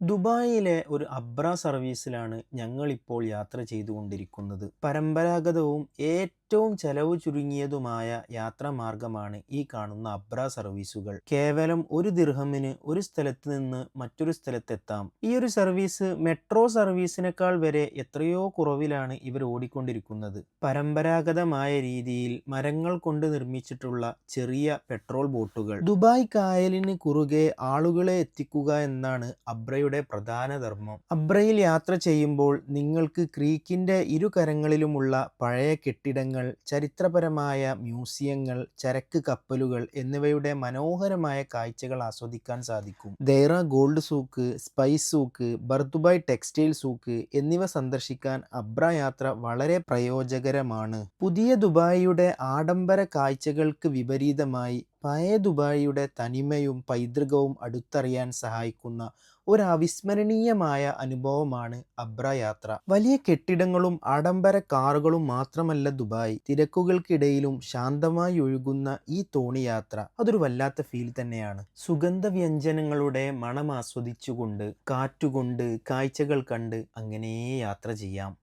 ദുബായിലെ ഒരു അബ്ര സർവീസിലാണ് ഞങ്ങളിപ്പോൾ യാത്ര ചെയ്തുകൊണ്ടിരിക്കുന്നത്. പരമ്പരാഗതവും ഏറ്റവും ചെലവ് ചുരുങ്ങിയതുമായ യാത്രാമാർഗമാണ് ഈ കാണുന്ന അബ്ര സർവീസുകൾ. കേവലം ഒരു ദിർഹമിന് ഒരു സ്ഥലത്ത് നിന്ന് മറ്റൊരു സ്ഥലത്തെത്താം. ഈ ഒരു സർവീസ് മെട്രോ സർവീസിനേക്കാൾ വരെ എത്രയോ കുറവിലാണ് ഇവർ ഓടിക്കൊണ്ടിരിക്കുന്നത്. പരമ്പരാഗതമായ രീതിയിൽ മരങ്ങൾ കൊണ്ട് നിർമ്മിച്ചിട്ടുള്ള ചെറിയ പെട്രോൾ ബോട്ടുകൾ. ദുബായ് കായലിന് കുറുകെ ആളുകളെ എത്തിക്കുക എന്നാണ് അബ്രയുടെ പ്രധാന ധർമ്മം. അബ്രയിൽ യാത്ര ചെയ്യുമ്പോൾ നിങ്ങൾക്ക് ക്രീക്കിന്റെ ഇരുകരങ്ങളിലുമുള്ള പഴയ കെട്ടിടങ്ങൾ, ചരിത്രപരമായ മ്യൂസിയങ്ങൾ, ചരക്ക് കപ്പലുകൾ എന്നിവയുടെ മനോഹരമായ കാഴ്ചകൾ ആസ്വദിക്കാൻ സാധിക്കും. Deira gold souk, spice souk, Bur Dubai textile souk എന്നിവ സന്ദർശിക്കാൻ അബ്ര യാത്ര വളരെ പ്രയോജകരമാണ് പുതിയ ദുബായിയുടെ ആഡംബര കാഴ്ചകൾക്ക് വിപരീതമായി പഴയ ദുബായിയുടെ തനിമയും പൈതൃകവും അടുത്തറിയാൻ സഹായിക്കുന്ന ഒരു അവിസ്മരണീയമായ അനുഭവമാണ് അബ്ര യാത്ര. വലിയ കെട്ടിടങ്ങളും ആഡംബര കാറുകളും മാത്രമല്ല ദുബായ്. തിരക്കുകൾക്കിടയിലും ശാന്തമായി ഒഴുകുന്ന ഈ തോണി യാത്ര അതൊരു വല്ലാത്ത ഫീൽ തന്നെയാണ്. സുഗന്ധ വ്യഞ്ജനങ്ങളുടെ മണം ആസ്വദിച്ചുകൊണ്ട് കാറ്റുകൊണ്ട്, കാഴ്ചകൾ കണ്ട് അങ്ങനെ യാത്ര ചെയ്യാം.